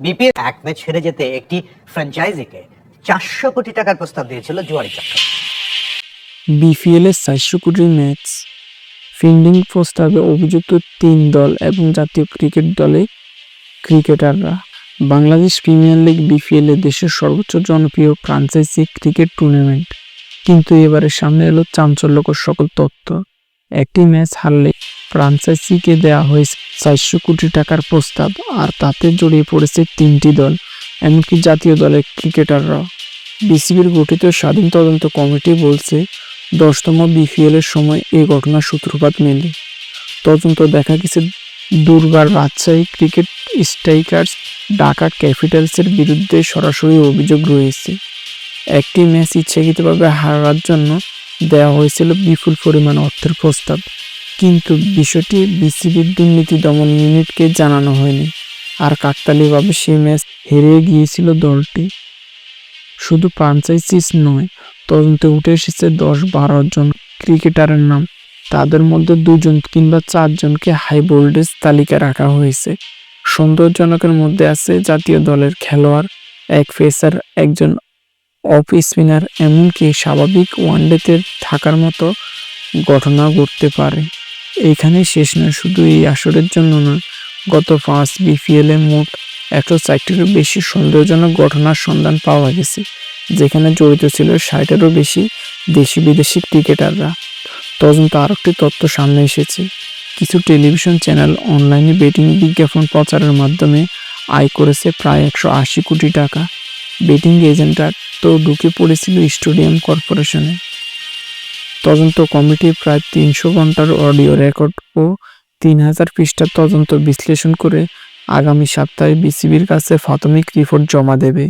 BPL এক match হেরে যেতে একটি ফ্র্যাঞ্চাইজিকে চারশো কোটি টাকার প্রস্তাব দিয়েছিল জুয়ারি চক্র বিপিএল এর চারশো কোটির ম্যাচ। ফিল্ডিং প্রস্তাবে অভিযুক্ত তিন দল এবং জাতীয় ক্রিকেট দলে ক্রিকেটাররা। বাংলাদেশ প্রিমিয়ার লিগ বিপিএল এ দেশের সর্বোচ্চ জনপ্রিয় ফ্রাঞ্চাইজি ক্রিকেট টুর্নামেন্ট। কিন্তু এবারে সামনে এলো চাঞ্চল্যকর সকল তথ্য। একটি ম্যাচ হারলে ফ্রাঞ্চাইজিকে দেওয়া হয়েছে চারশো কোটি টাকার প্রস্তাব, আর তাতে জড়িয়ে পড়েছে তিনটি দল, এমনকি জাতীয় দলের ক্রিকেটাররাও বিসিবির গঠিত স্বাধীন তদন্ত কমিটি বলছে, দশতম বিপিএল এর সময় এই ঘটনার সূত্রপাত মেলে। তদন্ত দেখা গেছে দুর্বার রাজশাহী ক্রিকেট স্ট্রাইকার্স ঢাকা ক্যাপিটালসের বিরুদ্ধে সরাসরি অভিযোগ রয়েছে। একটি ম্যাচ ইচ্ছাকৃতভাবে হারার জন্য দেওয়া হয়েছিল বিপুল পরিমাণ অর্থের প্রস্তাব। কিন্তু বিষয়টি বিসিবির দুর্নীতি দমন ইউনিটকে জানানো হয়নি। আর কাকতালীয়ভাবে সেই ম্যাচ হেরে গিয়েছিল দলটি। শুধু ফ্রাঞ্চাইজিস নয়, তদন্তে উঠে এসেছে দশ বারো জন ক্রিকেটারের নাম। তাদের মধ্যে দুজন কিংবা চারজনকে হাই ভোল্টেজ তালিকা রাখা হয়েছে। সন্দেহজনকের মধ্যে আছে জাতীয় দলের খেলোয়াড়, এক পেসার, একজন অফ স্পিনার, এমনকি স্বাভাবিক ওয়ানডেতে থাকার মতো ঘটনা ঘটতে পারে। এইখানেই শেষ নয়, শুধু এই আসরের জন্য না গত পাঁচ বিপিএল মোট একশো চারটিরও বেশি সন্দেহজনক ঘটনার সন্ধান পাওয়া গেছে, যেখানে জড়িত ছিল ষাটেরও বেশি দেশি বিদেশি ক্রিকেটাররা। তদন্ত আর একটি তথ্য সামনে এসেছে। কিছু টেলিভিশন চ্যানেল অনলাইনে বেটিং বিজ্ঞাপন প্রচারের মাধ্যমে আয় করেছে প্রায় একশো আশি কোটি টাকা। বেটিং এজেন্টরা তো ঢুকে পড়েছিল স্টেডিয়াম কর্পোরেশনে। তদন্ত কমিটি প্রায় তিনশো ঘণ্টার অডিও রেকর্ড ও তিন হাজার পৃষ্ঠার তদন্ত বিশ্লেষণ করে আগামী সপ্তাহে বিসিবির কাছে প্রাথমিক রিপোর্ট জমা দেবে।